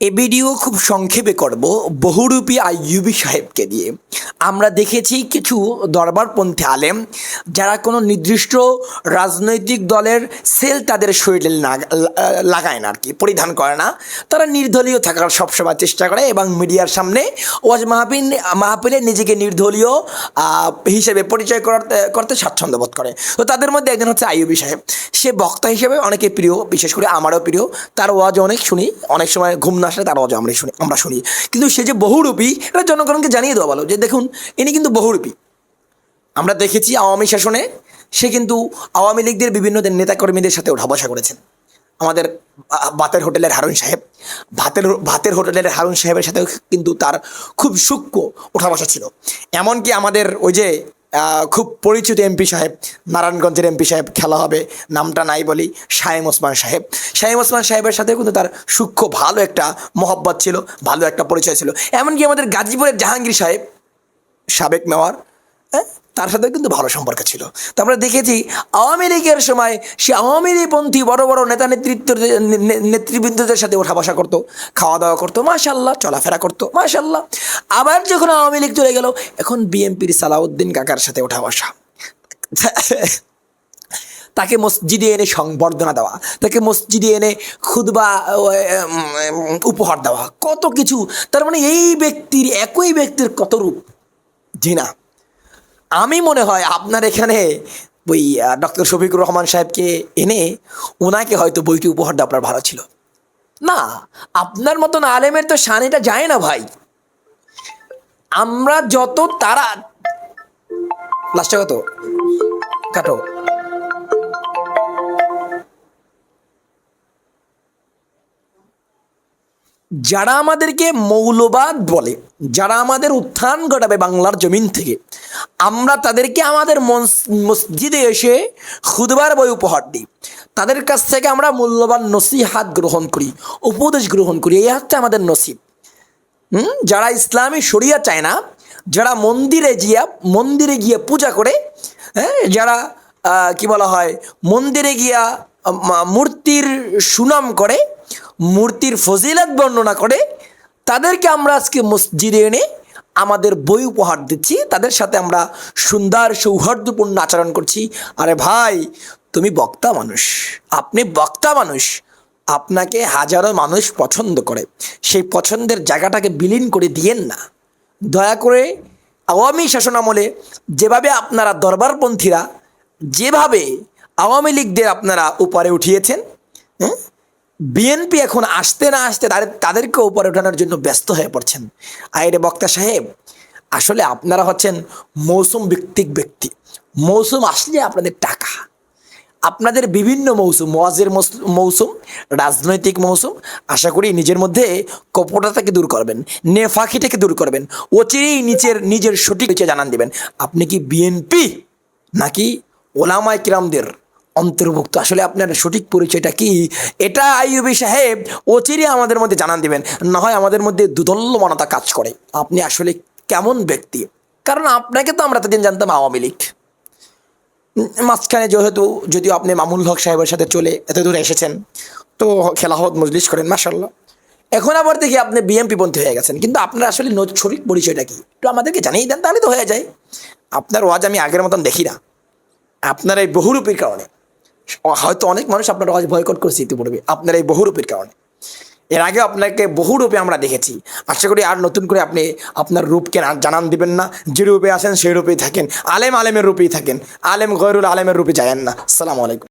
এ video খুব সংক্ষেপে করব বহুরূপী আইয়ুবি সাহেবকে দিয়ে। আমরা দেখেছি কিছু দরবারপন্থী আলেম যারা কোনো নির্দিষ্ট রাজনৈতিক দলের সেল তাদের শরীরে লাগা- লাগায় না আর কি পরিধান করে না। তারা নির্দলীয় থাকার সবসময় চেষ্টা করে এবং মিডিয়ার সামনে ওয়াজ মাহফিল, মাহফিলে নিজেকে নির্দলীয় হিসেবে পরিচয় করতে করতে স্বাচ্ছন্দ্য বোধ করে। তো তাদের মধ্যে একজন হচ্ছে আইয়ুবি সাহেব। সে বক্তা হিসেবে অনেকে প্রিয়, বিশেষ করে আমারও প্রিয়। তার ওয়াজ অনেক শুনি, অনেক সময় ঘুম আসলে তার ওয়াজ আমরা শুনি আমরা শুনি। কিন্তু সে যে বহুরূপী, এটা জনগণকে জানিয়ে দেওয়া ভালো, যে দেখুন, ইনি কিন্তু বহুরূপী। আমরা দেখেছি আওয়ামী শাসনে, সে কিন্তু আওয়ামী লীগদের বিভিন্ন নেতাকর্মীদের সাথে ওঠা বসা করেছেন। আমাদের ভাতের হোটেলের হারুন সাহেব, ভাতের ভাতের হোটেলের হারুন সাহেবের সাথেও কিন্তু তার খুব সূক্ষ্ম ওঠা বসা ছিল। এমনকি আমাদের ওই যে খুব পরিচিত এমপি সাহেব, নারায়ণগঞ্জের এমপি সাহেব খেলা হবে, নামটা নাই বলি, শাহেম ওসমান সাহেব। শাহেম ওসমান সাহেবের সাথে কিন্তু তার সূক্ষ্ম ভালো একটা মহব্বত ছিল, ভালো একটা পরিচয় ছিল। এমনকি আমাদের গাজীপুরের জাহাঙ্গীর সাহেব, সাবেক হ্যাঁ তার সাথে কিন্তু ভালো সম্পর্ক ছিল। তো আমরা দেখেছি আওয়ামী লীগের সময় সে আওয়ামী লীগপন্থী বড় বড় নেতা নেতৃত্ব নেতৃবৃন্দদের সাথে ওঠা বসা করতো, খাওয়া দাওয়া করতো মাশাল্লাহ চলাফেরা করতো মাশাল্লাহ আবার যখন আওয়ামী লীগ চলে গেল, এখন বিএনপির সালাউদ্দিন কাকার সাথে ওঠা বসা। তাকে মসজিদে এনে সংবর্ধনা দেওয়া, তাকে মসজিদে এনে খুদবা উপহার দেওয়া, কত কিছু। তার মানে এই ব্যক্তির, একই ব্যক্তির কত রূপ? জি না। আমি মনে হয় আপনার এখানে ওই ডক্টর শফিকুর রহমান সাহেবকে এনে ওনাকে হয়তো বইটি উপহার দেওয়া আপনার ভালো ছিল। না, আপনার মতন আলেমের তো সানিটা যায় না ভাই। আমরা যত তারা লাস্টে কত কাটো। যারা আমাদেরকে মৌলবাদ বলে, যারা আমাদের উত্থান ঘটাবে বাংলার জমিন থেকে, আমরা তাদেরকে আমাদের মস- মসজিদে এসে খুদবার বই উপহার দিই। তাদের কাছ থেকে আমরা মূল্যবান নসিহাত গ্রহণ করি, উপদেশ গ্রহণ করি, এই হচ্ছে আমাদের নসিব। হুম? যারা ইসলামী শরিয়া চায় না, যারা মন্দিরে গিয়া, মন্দিরে গিয়ে পূজা করে হ্যাঁ? যারা কি বলা হয়, মন্দিরে গিয়া মূর্তির সুনাম করে মূর্তির ফজিলত বর্ণনা করে তাদেরকে আমরা আজকে মসজিদে এনে আমাদের বই উপহার দিচ্ছি। তাদের সাথে আমরা সুন্দর সৌহার্দ্যপূর্ণ আচরণ করছি। আরে ভাই, তুমি বক্তা মানুষ। আপনি বক্তা মানুষ। আপনাকে হাজারো মানুষ পছন্দ করে। সেই পছন্দের জায়গাটাকে বিলীন করে দিয়েন না। দয়া করে আওয়ামী শাসন আমলে যেভাবে আপনারা দরবারপন্থীরা, যেভাবে আওয়ামী লীগদের আপনারা উপরে উঠিয়েছেন হ্যাঁ বিএনপি এখন আসতে না আসতে তাদের তাদেরকে উপরে ওঠানোর জন্য ব্যস্ত হয়ে পড়ছেন। আইরে বক্তা সাহেব, আসলে আপনারা হচ্ছেন মৌসুম ভিত্তিক ব্যক্তি। মৌসুম আসলে আপনাদের টাকা। আপনাদের বিভিন্ন মৌসুম মৌস- মৌসুম, রাজনৈতিক মৌসুম, আশা করি নিজের মধ্যে কপটতাকে দূর করবেন নেফাকিটাকে দূর করবেন, অচিরেই নিচের নিজের সঠিক জানান দিবেন। আপনি কি বিএনপি নাকি ওলামায় কিরামদের অন্তর্ভুক্ত। আসলে আপনার সঠিক পরিচয়টা কি? এটা আইয়ুবি সাহেব অচিরে আমাদের মধ্যে জানান দিবেন। না হয় আমাদের মধ্যে দুদল্যমানতা কাজ করে। আপনি আসলে কেমন ব্যক্তি? কারণ আপনাকে তো আমরা তখন জানতাম আওয়ামী লীগ। মাঝখানে যেহেতু যদিও আপনি মামুল হক সাহেবের সাথে চলে এত দূরে এসেছেন, তো খেলা খেলাহত মজলিস করেন মাসাল্লাহ এখন আবার দেখি আপনি বিএমপি পন্থী হয়ে গেছেন। কিন্তু আপনার আসলে সঠিক পরিচয়টা কি? একটু আমাদেরকে জানিয়ে দেন, তাহলে তো হয়ে যায়। আপনার ওয়াজ আমি আগের মতন দেখি না। আপনার এই বহুরূপীর কারণে। হয়তো অনেক মানুষ আপনার আজ বয়কট করছে ইতিপূর্বে, আপনার এই বহুরূপের কারণে। এর আগে আপনাকে বহু রূপে আমরা দেখেছি। আশা করি আর নতুন করে আপনি আপনার রূপকে জানান দিবেন না। যে রূপে আসেন সেই রূপেই থাকেন, আলেম আলেমের রূপেই থাকেন। আলেম গয়রুল আলেমের রূপে যায়েন না। আসসালামু আলাইকুম।